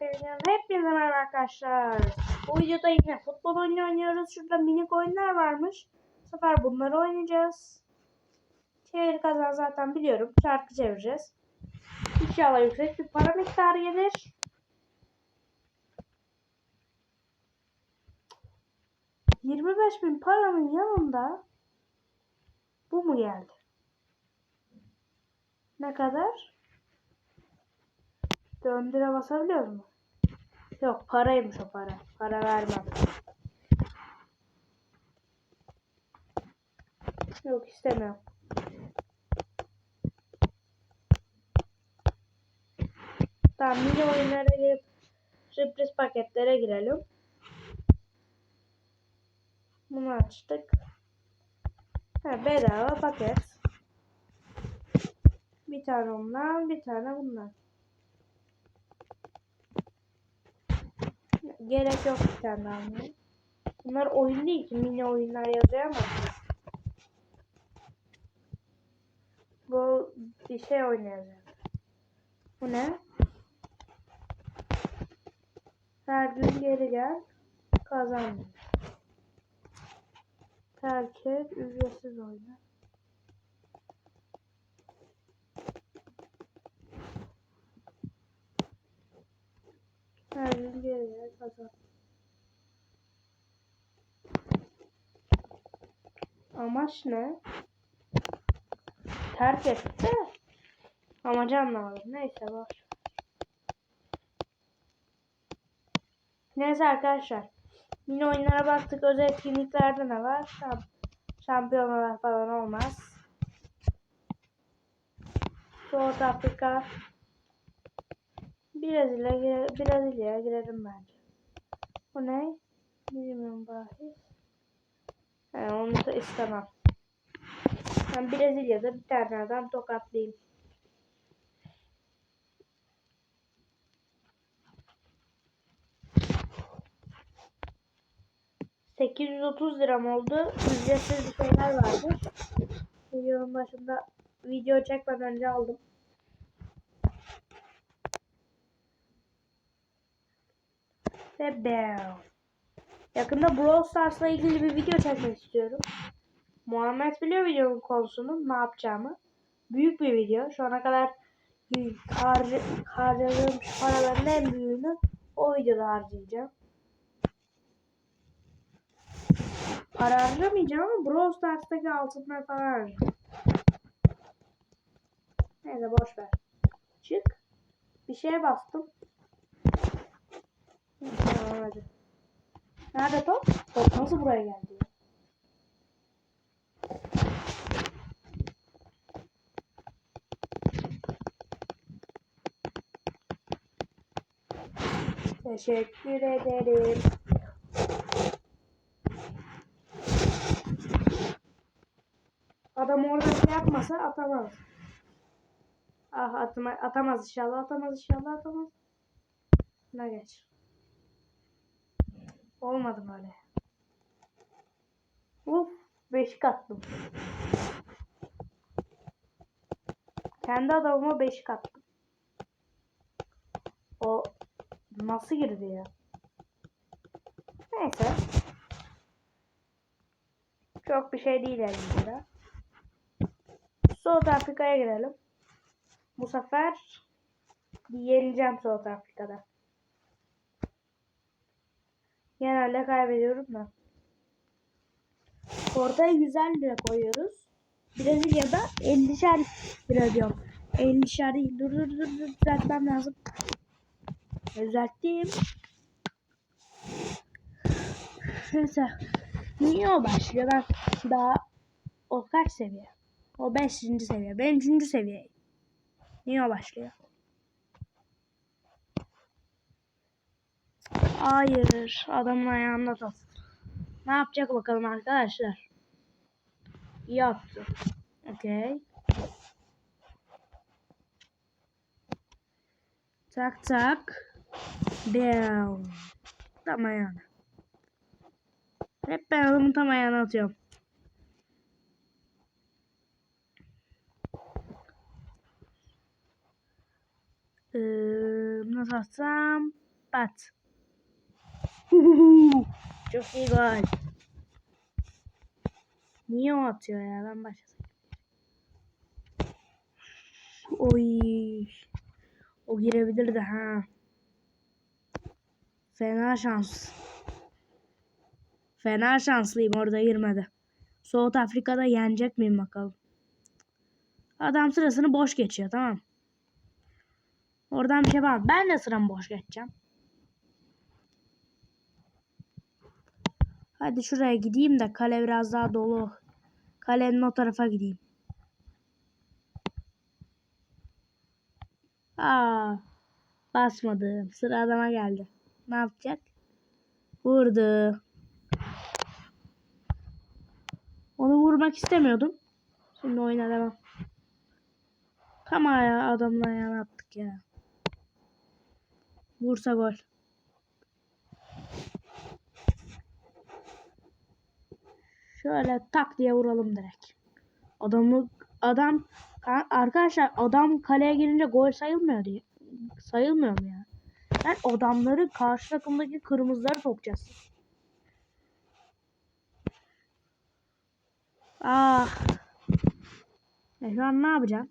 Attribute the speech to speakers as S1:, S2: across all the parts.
S1: Hepinize merhaba arkadaşlar. Bu videoda yine futbol oyunu oynuyoruz. Şurada minik oyunlar varmış. Bu sefer bunları oynayacağız. Çevir kazan zaten biliyorum. Şarkı çevireceğiz. İnşallah yüksek bir para miktarı gelir. Yirmi beş bin paranın yanında bu mu geldi? Ne kadar? Döndüre basabiliyor mu? Yok paraymış o para. Para vermem. Yok istemiyorum. Tamam mini oyunlara girip sürpriz paketlere girelim. Bunu açtık. Ha, bedava paket. Bir tane ondan, bir tane bundan. Gerek yok bir tane almaya. Bunlar oyun değil ki mini oyunlar yazıyor ama. Bu bir şey oynayacak. Bu ne? Her gün geri gel. Kazan. Terk et. Ücretsiz oyna. Her gün Kazan. Amaç ne? Terk etti. Amacı anlamadım. Neyse boş. Neyse arkadaşlar. Mini oyunlara baktık. Özel etkinliklerde ne var? Şamp şampiyonalar falan olmaz. South Afrika. Brezilya, Brezilya'ya girelim bence. Bu ne? Bilmiyorum bahis. Yani onu da istemem. Ben Brezilya'da bir tane adam tokatlayayım. ...830 liram oldu. Ücretsiz bir şeyler vardı. Videonun başında video çekmeden önce aldım. Ve bam. Yakında Brawl Stars'la ilgili bir video çekmek istiyorum. Muhammed biliyor videonun konusunu, ne yapacağımı. Büyük bir video. Şu ana kadar harc harcadığım paraların en büyüğünü o videoda harcayacağım. Para harcamayacağım ama Brawl Stars'taki altınlar falan harcayacağım. Neyse boş ver. Çık. Bir şeye bastım. Tamam hadi. Nerede top? Top nasıl buraya geldi? Teşekkür ederim. Adam orada şey yapmasa atamaz. Ah atma, atamaz inşallah atamaz inşallah atamaz. Ne geç. Olmadı böyle. Uf, beşik attım. Kendi adamıma beşik attım. O nasıl girdi ya? Neyse. Çok bir şey değil 50 lira. South Afrika'ya girelim. Bu sefer yeneceğim South Afrika'da. Genelde kaybediyorum da. Ortaya 150 lira koyuyoruz. Brezilya'da 50'şer lira diyorum. 50'şer değil. Dur dur dur dur. Düzeltmem lazım. Düzelttim. Neyse. Niye o başlıyor? Ben daha o kaç seviye? O 5. seviye. Ben 3. seviye. Niye o başlıyor? Hayır. Adamın ayağında top. Ne yapacak bakalım arkadaşlar. İyi attı. Okey. Tak tak. Down. Tam ayağına. Hep ben adamın tam ayağına atıyorum. Ee, nasıl atsam? Pat. Çok iyi gol. Niye o atıyor ya? Ben başlasaydım. Oy. O girebilirdi ha. Fena şans. Fena şanslıyım orada girmedi. South Afrika'da yenecek miyim bakalım. Adam sırasını boş geçiyor tamam. Oradan bir şey var. Ben de sıramı boş geçeceğim. Hadi şuraya gideyim de kale biraz daha dolu. Kalenin o tarafa gideyim. Aa, basmadım. Sıra adama geldi. Ne yapacak? Vurdu. Onu vurmak istemiyordum. Şimdi oyuna devam. Tam ayağı adamla ayağına attık ya. Vursa gol. Şöyle tak diye vuralım direkt. Adamı adam Ka- arkadaşlar adam kaleye girince gol sayılmıyor diye. Sayılmıyor mu ya? Ben adamları karşı takımdaki kırmızıları sokacağız. Ah. E şu an ne yapacağım?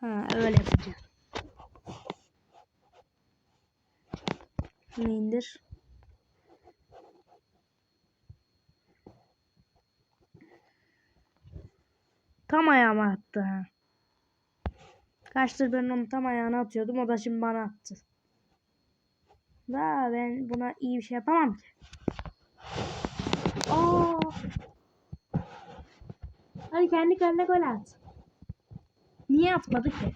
S1: Ha öyle yapacağım. Şunu indir. Tam ayağıma attı ha. Kaçtır ben onu tam ayağına atıyordum. O da şimdi bana attı. Daha ben buna iyi bir şey yapamam ki. Aa. Hadi kendi kendine gol at. Niye atmadı ki?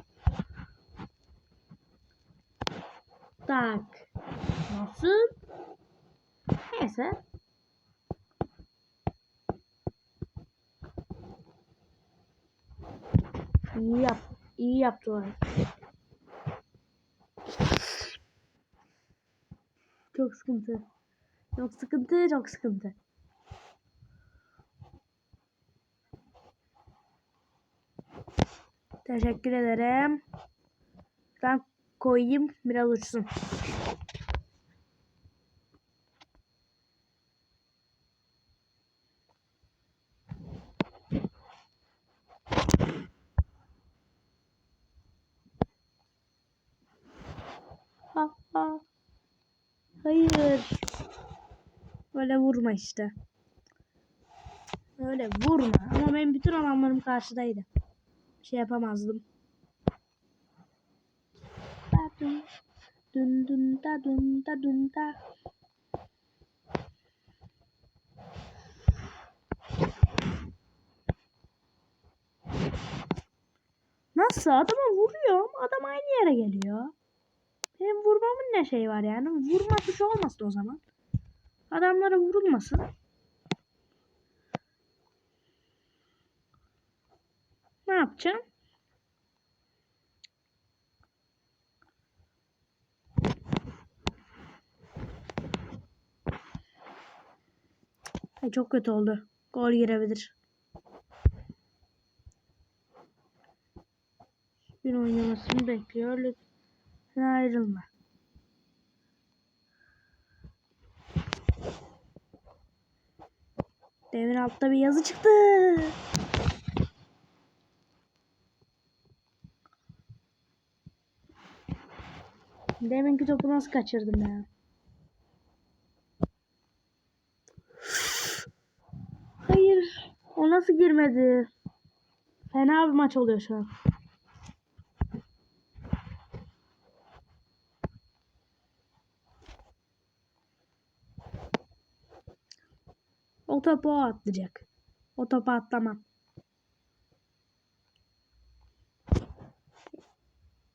S1: Tak. Nasıl? Neyse. İyi yap. İyi yaptı o. Çok sıkıntı. Çok sıkıntı, çok sıkıntı. Teşekkür ederim. Ben koyayım biraz uçsun. Ha ha. Hayır. Öyle vurma işte. Öyle vurma. Ama benim bütün adamlarım karşıdaydı. Bir şey yapamazdım. Dun dun dun da dun da dun da. Nasıl? Adama vuruyorum. Adam aynı yere geliyor. Benim vurmamın ne şey var yani? Vurma tuşu olmasın o zaman. Adamlara vurulmasın. Ne yapacağım? Ay çok kötü oldu. Gol girebilir. Bir oynamasını bekliyor. Lütfen ayrılma. Devin altta bir yazı çıktı. Deminki topu nasıl kaçırdım ya? Hayır. O nasıl girmedi? Fena bir maç oluyor şu an. O topu o atlayacak. O topu atlamam.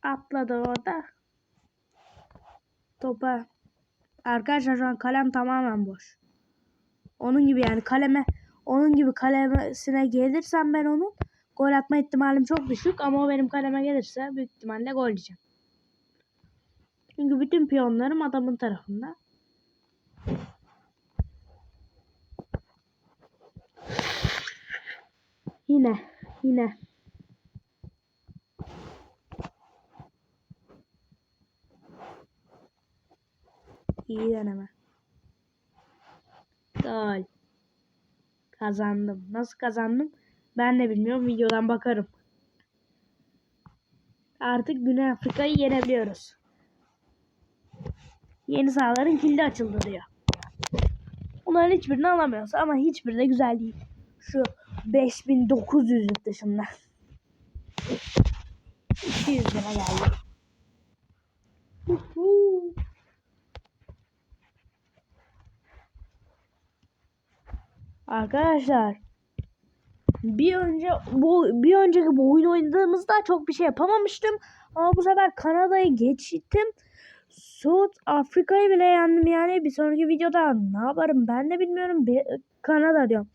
S1: Atladı orada. Topa. Arkadaşlar şu an kalem tamamen boş. Onun gibi yani kaleme onun gibi kalemesine gelirsem ben onun gol atma ihtimalim çok düşük ama o benim kaleme gelirse büyük ihtimalle gol diyeceğim. Çünkü bütün piyonlarım adamın tarafında. Yine, yine. İyi deneme. Gol. Kazandım. Nasıl kazandım? Ben de bilmiyorum. Videodan bakarım. Artık Güney Afrika'yı yenebiliyoruz. Yeni sahaların kilidi açıldı diyor. Bunların hiçbirini alamıyoruz ama hiçbiri de güzel değil. Şu 5900'lük dışında. 200 lira geldi. Arkadaşlar bir önce bu bir önceki bu oyun oynadığımızda çok bir şey yapamamıştım ama bu sefer Kanada'yı geçtim. South Afrika'yı bile yendim yani bir sonraki videoda ne yaparım ben de bilmiyorum. Bir, Kanada diyorum.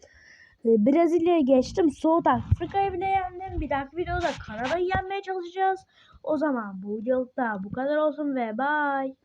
S1: Ee, Brezilya'yı geçtim. South Afrika'yı bile yendim. Bir dahaki videoda Kanada'yı yenmeye çalışacağız. O zaman bu videoluk bu kadar olsun ve bye.